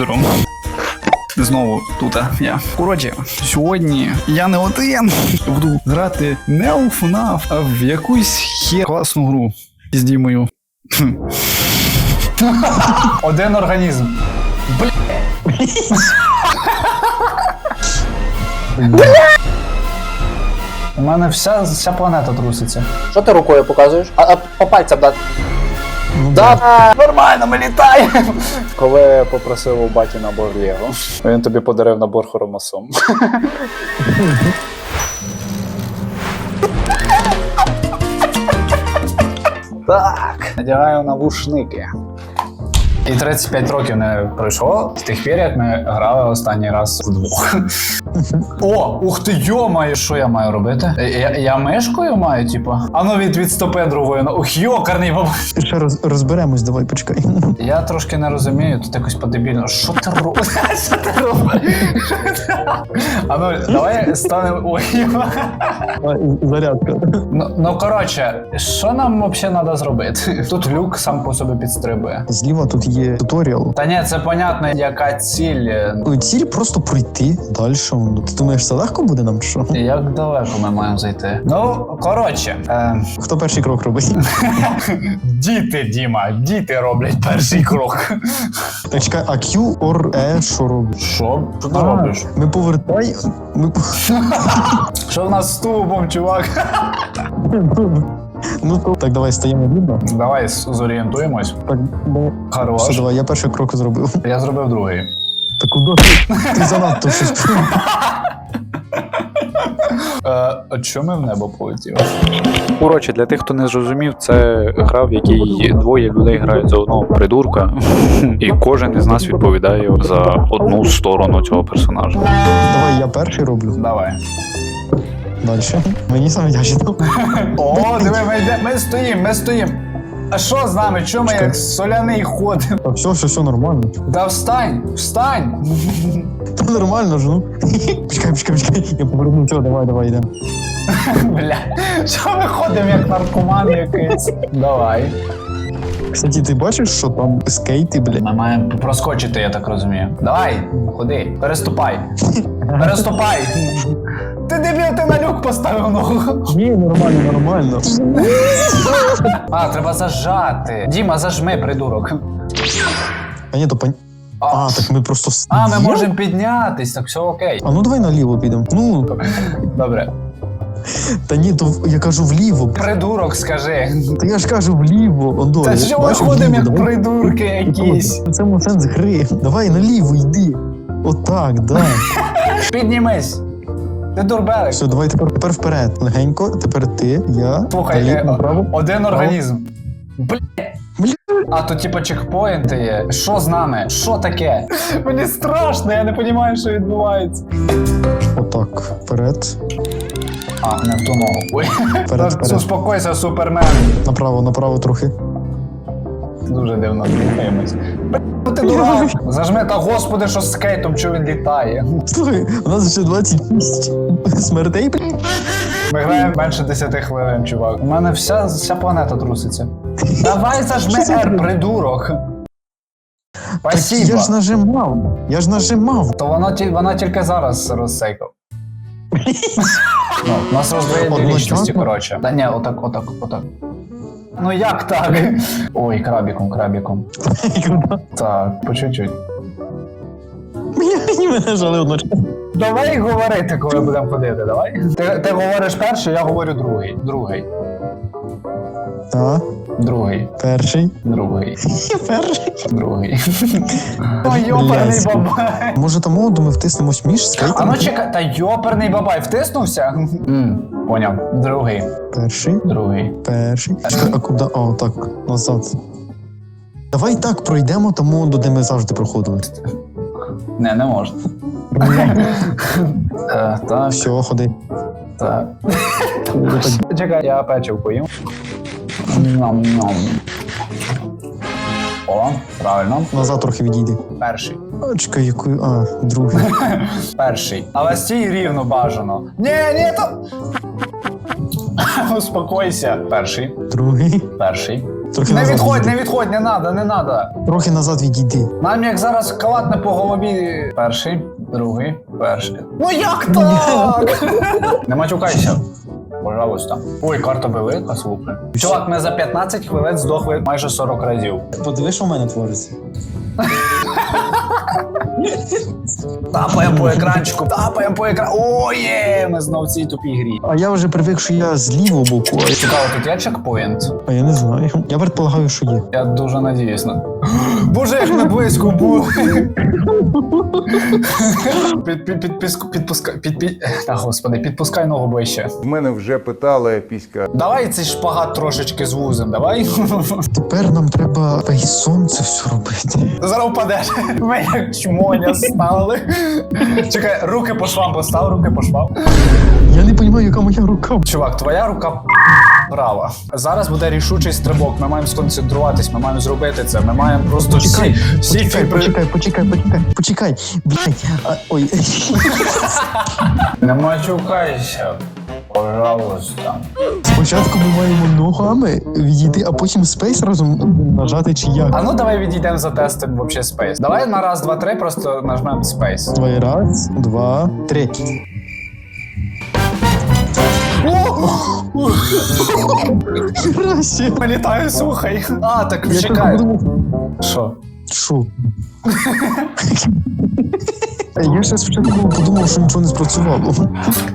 телевізором. Знову тут я. Коротше, сьогодні я не один буду грати не у FNAF, а в якусь хер класну гру з Дімою. Один організм. У мене вся, вся планета труситься. Що ти рукою показуєш? А, а по пальцям дати. Да, нормально, ми літаємо. Коли попросив у баті набор Лего, він тобі подарив набор хромосом. так, надягаю навушники. І 35 років не пройшло з тих пір, як ми грали останній раз вдвох. О, ух ти, йомаю, що я маю робити? Я, я мишкою маю, типа. А ну від, відступи другою. Ну, ух, йокарний баба. Ще роз, розберемось, давай почекай. Я трошки не розумію, тут якось по-дебільно. Що ти робиш? Що ти робиш? А ну, давай станемо. Ой, Зарядка. ну, ну коротше, що нам взагалі треба зробити? Тут люк сам по собі підстрибує. Зліва тут є туторіал. Та ні, це понятно, яка ціль. Ціль просто пройти далі. Ну, Ти думаєш, це легко буде нам чи що? Як далеко ми маємо зайти? Ну, коротше, е, Хто перший крок робить? діти, Діма, діти роблять перший крок. Так чекай, а Q or E що робить? Що? Що ти А, робиш? Ми повертай. Ми... Що в нас з тубом, чувак? Ну то так, давай стаємо рівно. Давай зорієнтуємось. Так, давай. Все, давай, я перший крок зробив. Я зробив другий. Куди ти? Ти занадто щось. Е, от що ми в небо полетіли? Коротше, для тих, хто не зрозумів, це гра, в якій двоє людей грають за одного придурка, і кожен із нас відповідає за одну сторону цього персонажа. Давай я перший роблю. Давай. Далі. Мені саме тяжко. О, диви, ми, йде- ми стоїмо, ми стоїмо. А що з нами? Чому ми як соляний ходимо? Та все, все, все нормально. Да встань, встань. Та нормально ж, ну. Почекай, почекай, почекай. Я поверну. Все, давай, давай, йдемо. Бля, що ми ходимо як наркоман якийсь? Давай. Кстати, ти бачиш, що там скейти, блядь? Ми маємо проскочити, я так розумію. Давай, ходи, переступай. Переступай. Ти дебіл, ти на люк поставив ногу. Ні, нормально, нормально. А, треба зажати. Діма, зажми, придурок. А ні, то пон... А, так ми просто А, ми Є? можемо піднятись, так все окей. А ну давай наліво підемо. Ну, Добре. та ні, то в- я кажу вліво. Придурок, скажи. Та я ж кажу вліво. Ондо, Та що ми ходимо як придурки якісь? Цьому сенс гри. Давай наліво йди. Отак, да. Піднімись. Ти дурбелик. Все, давай тепер, тепер вперед. Легенько, тепер ти, я. Слухай, далі е, направо. один організм. Бля. Бля. А тут типа чекпоінти є. Що з нами? Що таке? Мені страшно, я не розумію, що відбувається. Отак. Вперед. А, не в ту ногу. Ой. Вперед, вперед. Успокойся, супермен. Направо, направо трохи. Дуже дивно ну ти дурак. Зажми та господи, що з скейтом, що він літає. Слухай, у нас ще 26 смертей. Ми граємо менше 10 хвилин, чувак. У мене вся, вся планета труситься. Давай зажми R, придурок. Так я Спасибо. ж нажимав. Я ж нажимав. То воно, ті- тільки зараз розсейкав. Ну, у нас роздвоєння Одночасно? лічності, коротше. Та ні, отак, отак, отак. Ну як так? Ой, крабіком, крабіком. Так, по чуть-чуть. Мені мене жали одночасно. Давай говорити, коли будемо ходити, давай. Ти, ти говориш перший, я говорю другий. Другий. Так, Другий. перший. Другий. Перший. Другий. Ой, йоперний бабай. Може там моду ми втиснемось між А ну чекай, та йоперний бабай втиснувся? Поняв. Другий. Перший, Другий. перший. Чекай, А куди? А, так, назад. Давай так пройдемо там моду, де ми завжди проходили. Не, не можна. Е, Так, Все, ходи. так. Чекай, я печивку їм. Ням-ням. О, правильно. Назад трохи відійди. Перший. А, чекай, якою. А, другий. Перший. Але стій рівно бажано. Ні, ні, то. Успокойся. Перший. Другий. Перший. Трохи Не назад відходь, відійди. не відходь, не надо, не надо. Трохи назад відійди. Нам як зараз калатне по голові. Перший, другий, перший. Ну як так? Не матюкайся. Пожалуйста. Ой, карта велика, слухай. Чувак, ми за 15 хвилин здохли майже 40 разів. Подиви, що в мене твориться. Тапаємо по екранчику, тапаємо по екрану. Оє! Ми знов в цій тупій грі. А я вже привик, що я з лівого боку, Цікаво, тут є чекпоінт? а я не знаю. Я предполагаю, що є. Я дуже надіюсь на. Боже, як ми близько були. Під, під, підписку, підпускай, під, під, та, господи, підпускай ногу ближче. В мене вже питали піська. Давай цей шпагат трошечки звузим, давай. Тепер нам треба фейсом це все робити. Зараз впадеш. Ми як чмоня стали. Чекай, руки по швам постав, руки по швам. Я не розумію, яка моя рука. Чувак, твоя рука права. Зараз буде рішучий стрибок. Ми маємо сконцентруватись, ми маємо зробити це. Ми маємо просто всі, Почекай, всі почекай, фібри. почекай, почекай, почекай, почекай. Блядь, а, ой. Не матюкайся. Пожалуйста. Спочатку ми маємо ногами відійти, а потім спейс разом нажати чи як. А ну давай відійдемо затестимо вообще спейс. Давай на раз, два, три просто нажмемо спейс. Давай, раз, два, три. Краще. Вилітаю, слухай. А, так чекай. Що? Що? Я ще спочатку подумав, що нічого не спрацювало.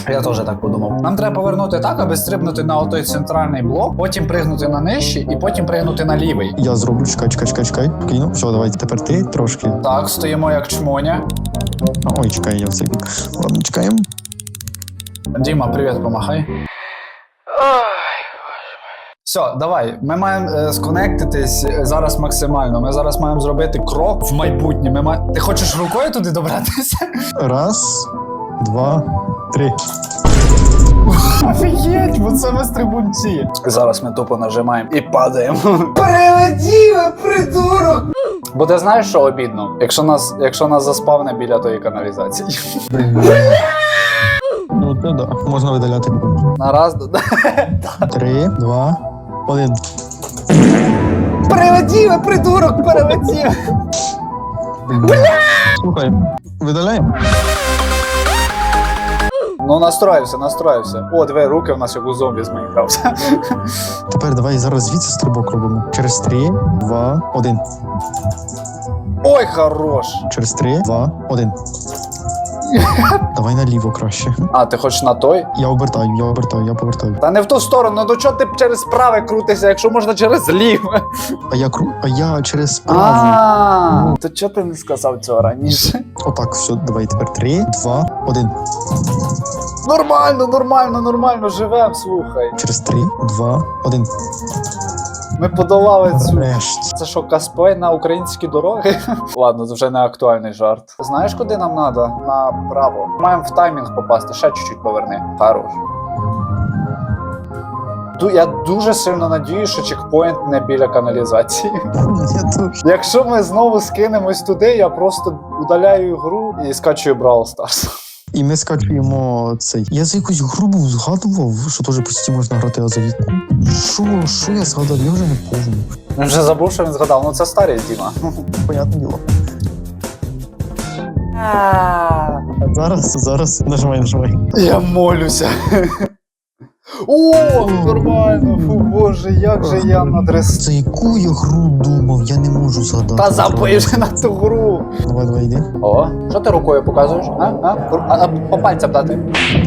Я теж так подумав. Нам треба повернути так, аби стрибнути на отой центральний блок, потім пригнути на нижчий і потім пригнути на лівий. Я зроблю, чекай, чекай, чекай, чекай. Спокійно. Все, давайте тепер ти трошки. Так, стоїмо як чмоня. Ой, чекай, я в цей бік. Ладно, чекаємо. Діма, привіт, помахай. Все, давай. Ми маємо е, сконектитись е, зараз максимально. Ми зараз маємо зробити крок в майбутнє. Ми ма... Ти хочеш рукою туди добратися? Раз, два, три. Офігеть, бо це ми стрибунці. Зараз ми тупо нажимаємо і падаємо. Прилетіли, придурок! Бо ти знаєш, що обідно? Якщо нас, якщо нас заспавне біля тої каналізації. Ну, да. Можна видаляти. На раз. Три, два, один. Прилетіли, придурок, перелетів. Слухай, видаляємо. Ну, настроївся, настроївся. О, дві руки в нас як у зомбі з Майнкрафта. Тепер давай зараз звідси стрибок робимо. Через три, два, один. Ой, хорош. Через три, два, один. Давай наліво краще. А, ти хочеш на той? Я обертаю, я обертаю, я повертаю. Та не в ту сторону, ну чого ти через праве крутишся, якщо можна через ліве? А я кру. А я через праву. А, то чого ти не сказав цього раніше? Отак, все, давай тепер три, два, один. Нормально, нормально, нормально, живем, слухай. Через три, два, один. Ми подолали цю. Це що, косплей на українські дороги? Ладно, це вже не актуальний жарт. Знаєш, куди нам треба? Направо. Маємо в таймінг попасти, ще чуть-чуть поверни. Хорош. Я дуже сильно надію, що чекпоінт не біля каналізації. Якщо ми знову скинемось туди, я просто удаляю гру і скачую Brawl Stars. І ми скачуємо цей. Я за якусь грубу згадував, що теж постійно можна грати азовітку. Що, що я згадав? Я вже не. Він вже забув, що він згадав. Ну це старість, Діма. Понятне діло. Зараз, зараз нажимай, нажимай. Я молюся. О, нормально, фу, боже, як же я надрес. За яку я гру думав, я не можу згадати. Та забий на ту гру. Давай, давай, йди. О, що ти рукою показуєш? А? А? А, а по пальцям дати.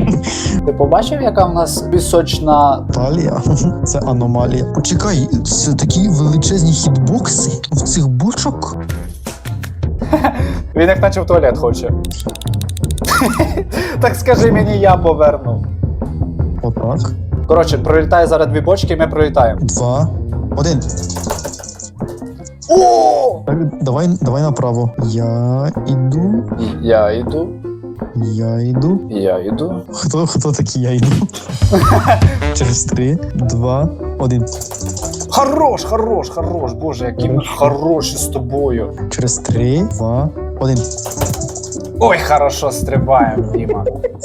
Ти побачив, яка в нас пісочна. Талія. Це аномалія. Почекай, це такі величезні хітбокси в цих бочок. Він як наче в туалет хоче. так скажи мені, я поверну. Отак. Коротше, пролітає зараз дві бочки, і ми пролітаємо. Два. Один. О! Так, давай, давай направо. Я іду. Я йду, Я йду. я йду. Хто, хто такий я йду? Через три, два, один. Хорош, хорош, хорош, боже, які ми хороші з тобою. Через три, два, один. Ой, хорошо, стрибаємо, Діма.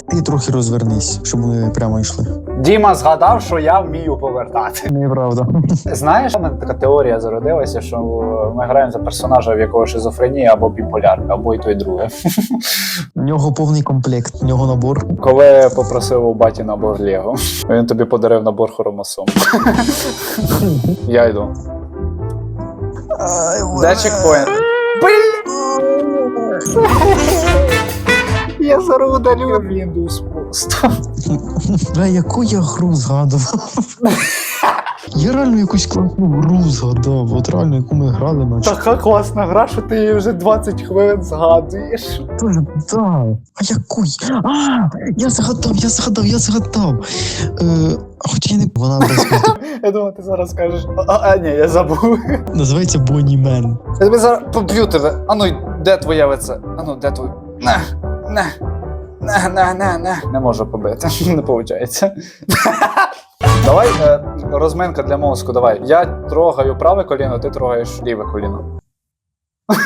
Ти трохи розвернись, щоб вони прямо йшли. Діма згадав, що я вмію повертати. Неправда. Знаєш, у мене така теорія зародилася, що ми граємо за персонажа, в якого шизофренія або біполярка, або і то, і друге. У нього повний комплект, у нього набор. Коли я попросив у баті набор Лего, він тобі подарив набор хромосом. Я йду. Де чекпоінт? Я зараз удалю Windows просто. Бля, яку я гру згадував? Я реально якусь класну гру згадав, от реально, яку ми грали наче. Така класна гра, що ти її вже 20 хвилин згадуєш. Тоже, да. А яку? А, я згадав, я згадав, я згадав. Е, хоча я не вона без Я думав, ти зараз скажеш. А, а ні, я забув. називається Бонні Мен. Я тебе зараз поб'ю тебе. Ану, де твоє лице? Ану, де твоє? На, на, на, на, на, на. Не можу побити, не виходить. Давай е, розминка для мозку, давай. Я трогаю праве коліно, ти трогаєш ліве коліно.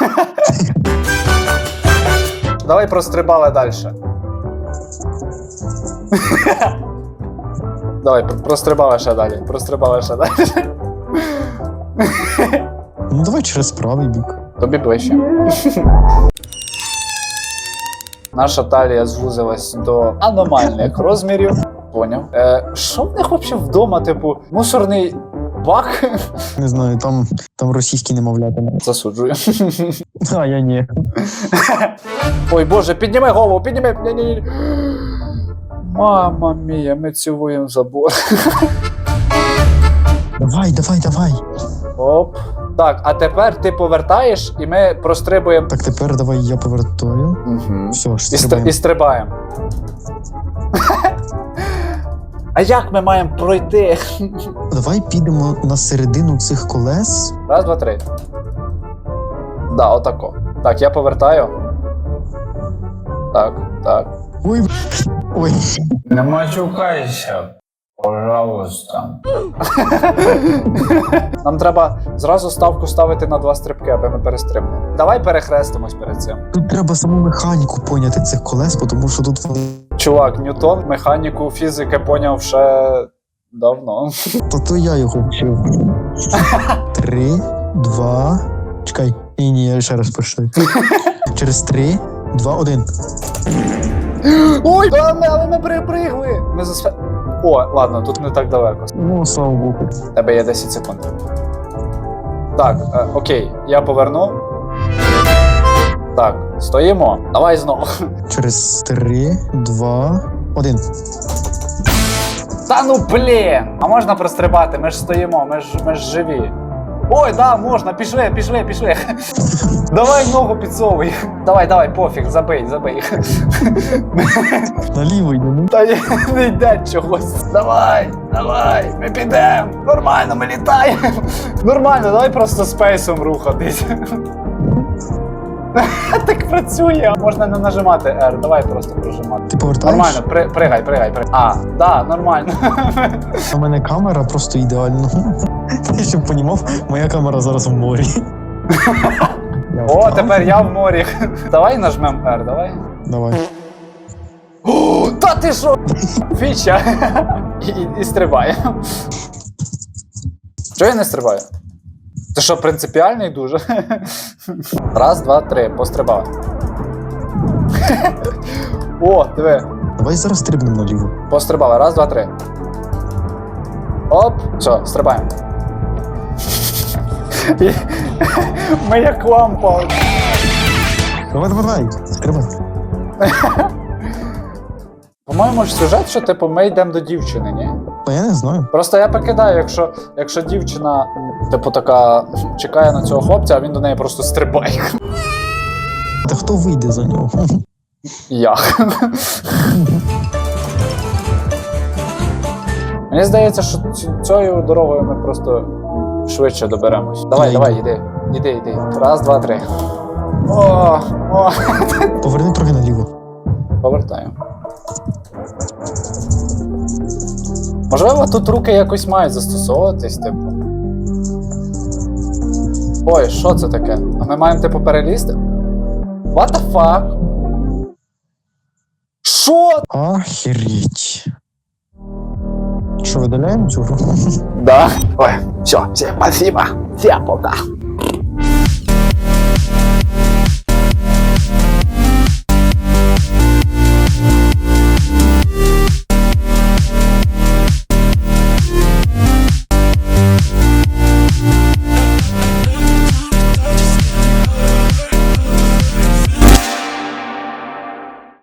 давай прострибали далі. давай, пр- прострибали ще далі. Прострибали ще далі. Ну давай через правий бік. Тобі ближче. Наша талія звузилась до аномальних розмірів. Поняв. Е, що в них взагалі вдома, типу, мусорний бак? Не знаю, там, там російські немовлята. Засуджую. А я ні. Ой Боже, підніми голову, підніми. Ні-ні-ні. Мама мія, ми цілуємо забор. Давай, давай, давай. Оп. Так, а тепер ти повертаєш, і ми прострибуємо. Так, тепер давай я повертаю. Угу. Все, І, стр- стрибаємо. і стрибаємо. а як ми маємо пройти? Давай підемо на середину цих колес. Раз, два, три. Да, отако. Так, я повертаю. Так, так. Ой, ой. Не мачукайся, пожалуйста. Нам треба зразу ставку ставити на два стрибки, аби ми перестрибнули. Давай перехрестимось перед цим. Тут треба саму механіку поняти цих колес, тому що тут вони- Чувак, Ньютон механіку фізики поняв ще давно. то, то я його вчив. Три, два. Чекай. Ні, ні, я ще раз пішли. Через три, два, один. Ой, але ми, але ми перепригли. О, ладно, тут не так далеко. Ну, слава Богу. Тебе є 10 секунд. Так, е, окей, я поверну. Так, стоїмо. Давай знову. Через три, два, один. Та ну блін! А можна прострибати? Ми ж стоїмо, ми ж, ми ж живі. Ой, да, можна, пішли, пішли, пішли. Давай ногу підсовуй. Давай, давай, пофіг, забий, забий. Наліво йдемо. Та ні, не йде чогось. Давай, давай, ми підемо. Нормально, ми літаємо. Нормально, давай просто спейсом рухатись. Так працює. Можна не нажимати R, давай просто прожимати. Ти повертаєш? Нормально, при, пригай, пригай, пригай. А, да, нормально. У мене камера просто ідеально. Ти щоб понімав, моя камера зараз в морі. О, тепер я в морі. Давай нажмем R, давай. Давай. О, та ти що? Фіча. І, і, і стрибає. Чого я не стрибаю? Ти що, принципіальний дуже? Раз, два, три, пострибав. О, диви, Давай зараз стрибнемо наліво. пострибали. Раз, два, три. Оп, все, стрибаємо. Ми як лампа. Давай, давай, давай. Стрибай. По-моєму ж сюжет, що типу ми йдемо до дівчини, ні? Та я не знаю. Просто я покидаю, якщо, якщо дівчина, типу, така чекає на цього хлопця, а він до неї просто стрибає. Та хто вийде за нього? Я. Мені здається, що цією дорогою ми просто швидше доберемось. Давай, давай, йду. іди, іди. Раз, два, три. О, о, Поверни трохи наліво. повертаю. Можливо, тут руки якось мають застосовуватись, типу. Ой, що це таке? А ми маємо типу перелізти? What the fuck? Що? Охереть. Що, видаляємо цю? Да. Ой, все, всем спасибо. Всем пока.